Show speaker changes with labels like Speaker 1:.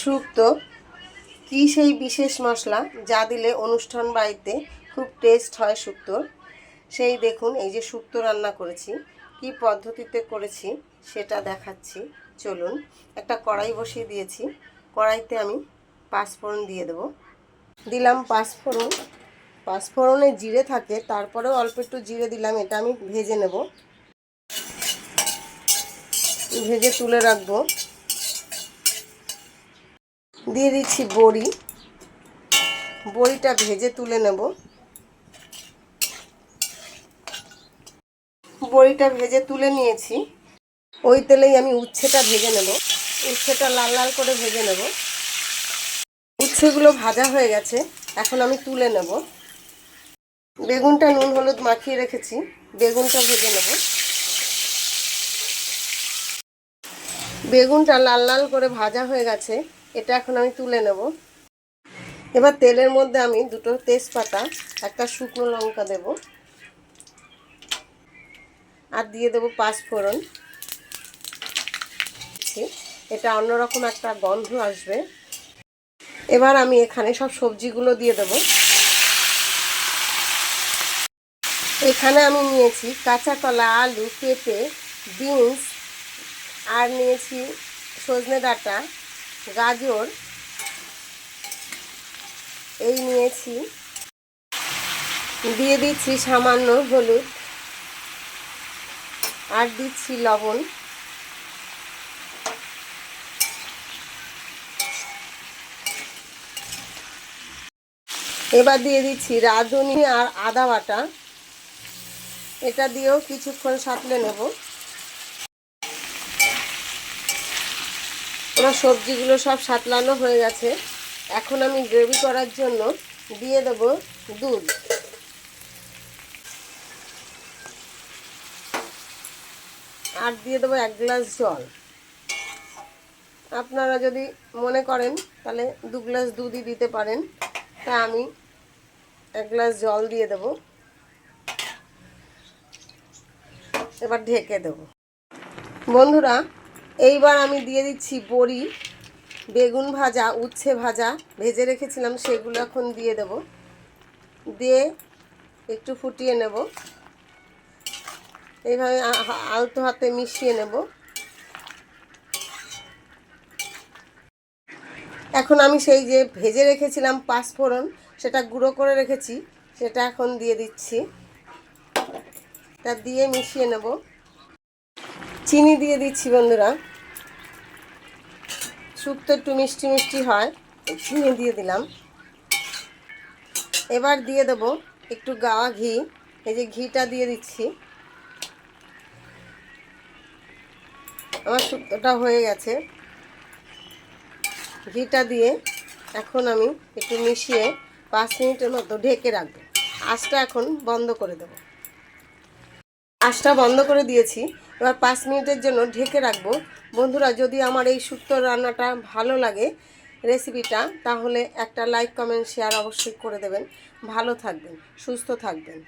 Speaker 1: শুক্তো কি সেই বিশেষ মশলা যা দিলে অনুষ্ঠান বাড়িতে খুব টেস্ট হয় শুক্তোর সেই দেখুন, এই যে শুক্তো রান্না করেছি, কি পদ্ধতিতে করেছি সেটা দেখাচ্ছি। চলুন, একটা কড়াই বসিয়ে দিয়েছি। কড়াইতে আমি পাঁচফোড়ন দিয়ে দেবো। দিলাম পাঁচফোড়ন। পাঁচফোড়নে জিরে থাকে, তারপরেও অল্প একটু জিরে দিলাম, এটা আমি ভেজে নেব। ভেজে তুলে রাখব। দিয়ে দিচ্ছি বড়ি। বড়িটা ভেজে তুলে নেব। বড়িটা ভেজে তুলে নিয়েছি। ওই তেলেই আমি উচ্ছেটা ভেজে নেব। উচ্ছেটা লাল লাল করে ভেজে নেব। উচ্ছেগুলো ভাজা হয়ে গেছে। এখন আমি তুলে নেব। বেগুনটা নুন হলুদ মাখিয়ে রেখেছি। বেগুনটা ভেজে নেব। বেগুনটা লাল লাল করে ভাজা হয়ে গেছে। এটা এখন আমি তুলে নেব। এবার তেলের মধ্যে আমি দুটো তেজপাতা, একটা শুকনো লঙ্কা দেব। আর দিয়ে দেবো পাঁচফোড়ন এটা অন্যরকম একটা গন্ধ আসবে। এবার আমি এখানে সব সবজিগুলো দিয়ে দেব। এখানে আমি নিয়েছি কাঁচা কলা, আলু, পেঁপে, বিনস, আর নিয়েছি সজনে ডাঁটা গাজর। এই নিয়েছি। দিয়ে দিচ্ছি সামান্য হলুদ। আর দিচ্ছি লবণ। এবার দিয়ে দিচ্ছি রাঁধুনি আর আদা বাটা। এটা দিয়েও কিছুক্ষণ সাঁতলে নেব। আমার সবজিগুলো সব সাতলানো হয়ে গেছে। এখন আমি গ্রেভি করার জন্য দিয়ে দেব দুধ। আর দিয়ে দেবো এক গ্লাস জল। আপনারা যদি মনে করেন, তাহলে দু গ্লাস দুধই দিতে পারেন। তা আমি এক গ্লাস জল দিয়ে দেব। এবার ঢেকে দেব। বন্ধুরা এইবার আমি দিয়ে দিচ্ছি বড়ি, বেগুন ভাজা, উচ্ছে ভাজা, ভেজে রেখেছিলাম সেগুলো এখন দিয়ে দেব। দিয়ে একটু ফুটিয়ে নেব। এইভাবে আলতো হাতে মিশিয়ে নেব। এখন আমি সেই যে ভেজে রেখেছিলাম পাঁচফোড়ন, সেটা গুঁড়ো করে রেখেছি, সেটা এখন দিয়ে দিচ্ছি। তা দিয়ে মিশিয়ে নেব। চিনি দিয়ে দিচ্ছি বন্ধুরা। শুক্তো একটু মিষ্টি মিষ্টি হয় চিনি দিয়ে দিলাম। এবার দিয়ে দেব একটু গাওয়া ঘি, এই যে ঘিটা দিয়ে দিচ্ছি। আমার শুক্তোটা হয়ে গেছে। ঘিটা দিয়ে এখন আমি একটু মিশিয়ে পাঁচ মিনিটের মতো ঢেকে রাখব। আঁচটা এখন বন্ধ করে দেব। আঁচটা বন্ধ করে দিয়েছি। এবার পাঁচ মিনিটের জন্য ঢেকে রাখব। বন্ধুরা, যদি আমার এই শুক্তো রান্নাটা ভালো লাগে রেসিপিটা, তাহলে একটা লাইক, কমেন্ট, শেয়ার অবশ্যই করে দেবেন। ভালো থাকবেন, সুস্থ থাকবেন।